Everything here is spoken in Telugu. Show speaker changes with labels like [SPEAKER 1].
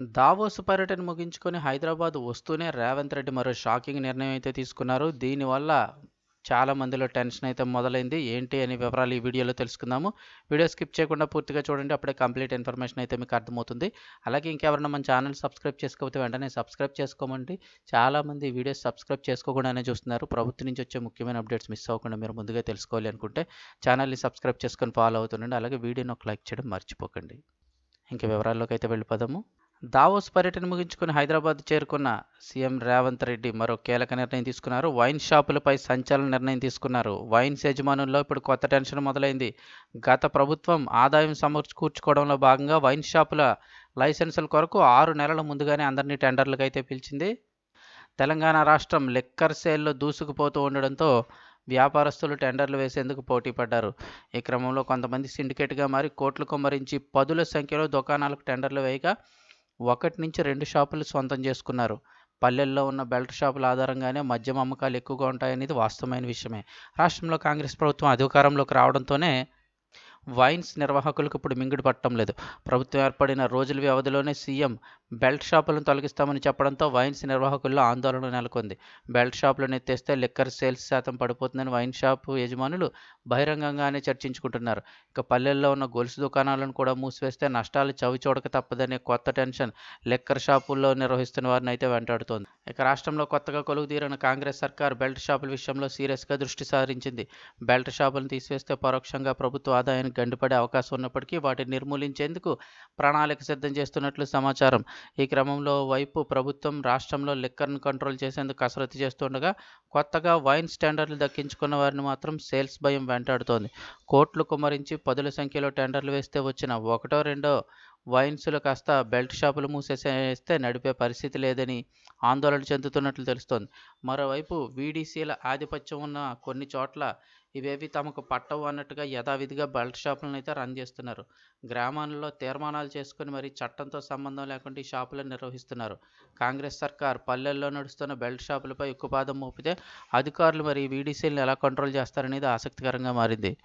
[SPEAKER 1] దావోస్ పర్యటన ముగించుకొని హైదరాబాద్ వస్తూనే రేవంత్ రెడ్డి మరో షాకింగ్ నిర్ణయం అయితే తీసుకున్నారు. దీనివల్ల చాలా మందిలో టెన్షన్ అయితే మొదలైంది. ఏంటి అనే వివరాలు ఈ వీడియోలో తెలుసుకుందాము. వీడియో స్కిప్ చేయకుండా పూర్తిగా చూడండి. అప్పుడే కంప్లీట్ ఇన్ఫర్మేషన్ అయితే మీకు అర్థమవుతుంది. అలాగే ఇంకెవరైనా మన ఛానల్ సబ్స్క్రైబ్ చేసుకోకపోతే వెంటనే సబ్స్క్రైబ్ చేసుకోమండి. చాలామంది వీడియోస్ సబ్స్క్రైబ్ చేసుకోకుండానే చూస్తున్నారు. ప్రభుత్వం నుంచి వచ్చే ముఖ్యమైన అప్డేట్స్ మిస్ అవ్వకుండా మీరు ముందుగా తెలుసుకోవాలి అనుకుంటే ఛానల్ని సబ్స్క్రైబ్ చేసుకొని ఫాలో అవుతుండండి. అలాగే వీడియోని ఒక లైక్ చేయడం మర్చిపోకండి. ఇంకా వివరాల్లోకి అయితే వెళ్ళిపోదాము. దావోస్ పర్యటన ముగించుకుని హైదరాబాద్ చేరుకున్న సీఎం రేవంత్ రెడ్డి మరో కీలక నిర్ణయం తీసుకున్నారు. వైన్ షాపులపై సంచలన నిర్ణయం తీసుకున్నారు. వైన్స్ యజమానుల్లో ఇప్పుడు కొత్త టెన్షన్ మొదలైంది. గత ప్రభుత్వం ఆదాయం సమకూర్చుకోవడంలో భాగంగా వైన్ షాపుల లైసెన్సుల కొరకు ఆరు నెలల ముందుగానే అందరినీ టెండర్లకు అయితే పిలిచింది. తెలంగాణ రాష్ట్రం లిక్కర్ సేల్లో దూసుకుపోతూ ఉండడంతో వ్యాపారస్తులు టెండర్లు వేసేందుకు పోటీ పడ్డారు. ఈ క్రమంలో కొంతమంది సిండికేట్గా మారి కోట్లు కుమ్మరించి పదుల సంఖ్యలో దుకాణాలకు టెండర్లు వేయగా ఒకటి నుంచి రెండు షాపులు సొంతం చేసుకున్నారు. పల్లెల్లో ఉన్న బెల్ట్ షాపుల ఆధారంగానే మద్యం అమ్మకాలు ఎక్కువగా ఉంటాయనేది వాస్తవమైన విషయమే. రాష్ట్రంలో కాంగ్రెస్ ప్రభుత్వం అధికారంలోకి రావడంతోనే వైన్స్ నిర్వాహకులకు ఇప్పుడు మింగుడు పట్టడం లేదు. ప్రభుత్వం ఏర్పడిన రోజుల వ్యవధిలోనే సీఎం బెల్ట్ షాపులను తొలగిస్తామని చెప్పడంతో వైన్స్ నిర్వాహకుల్లో ఆందోళన నెలకొంది. బెల్ట్ షాపులను ఎత్తేస్తే లిక్కర్ సేల్స్ శాతం పడిపోతుందని వైన్ షాప్ యజమానులు బహిరంగంగానే చర్చించుకుంటున్నారు. ఇక పల్లెల్లో ఉన్న గొలుసు దుకాణాలను కూడా మూసివేస్తే నష్టాలు చవి చూడక తప్పదనే కొత్త టెన్షన్ లిక్కర్ షాపుల్లో నిర్వహిస్తున్న వారిని అయితే వెంటాడుతోంది. ఇక రాష్ట్రంలో కొత్తగా కొలువు తీరిన కాంగ్రెస్ సర్కార్ బెల్ట్ షాపుల విషయంలో సీరియస్గా దృష్టి సారించింది. బెల్ట్ షాపులను తీసివేస్తే పరోక్షంగా ప్రభుత్వ ఆదాయానికి గండిపడే అవకాశం ఉన్నప్పటికీ వాటిని నిర్మూలించేందుకు ప్రణాళిక సిద్ధం చేస్తున్నట్లు సమాచారం. ఈ క్రమంలో వైపు ప్రభుత్వం రాష్ట్రంలో లిక్కర్ను కంట్రోల్ చేసేందుకు కసరత్తు చేస్తుండగా కొత్తగా వైన్ స్టాండర్లు దక్కించుకున్న వారిని మాత్రం సేల్స్ భయం వెంటాడుతోంది. కోట్లు కుమ్మరించి పదుల సంఖ్యలో టెండర్లు వేస్తే వచ్చిన ఒకటో రెండో వైన్స్లు కాస్త బెల్ట్ షాపులు మూసేసేస్తే నడిపే పరిస్థితి లేదని ఆందోళన చెందుతున్నట్లు తెలుస్తోంది. మరోవైపు వీడీసీల ఆధిపత్యం ఉన్న కొన్ని చోట్ల ఇవేవి తమకు పట్టవు అన్నట్టుగా యథావిధిగా బెల్ట్ షాపులను అయితే రన్ చేస్తున్నారు. గ్రామాలలో తీర్మానాలు చేసుకుని మరి చట్టంతో సంబంధం లేకుండా ఈ షాపులను నిర్వహిస్తున్నారు. కాంగ్రెస్ సర్కార్ పల్లెల్లో నడుస్తున్న బెల్ట్ షాపులపై ఉక్కుపాదం మోపితే అధికారులు మరి వీడీసీలను ఎలా కంట్రోల్ చేస్తారనేది ఆసక్తికరంగా మారింది.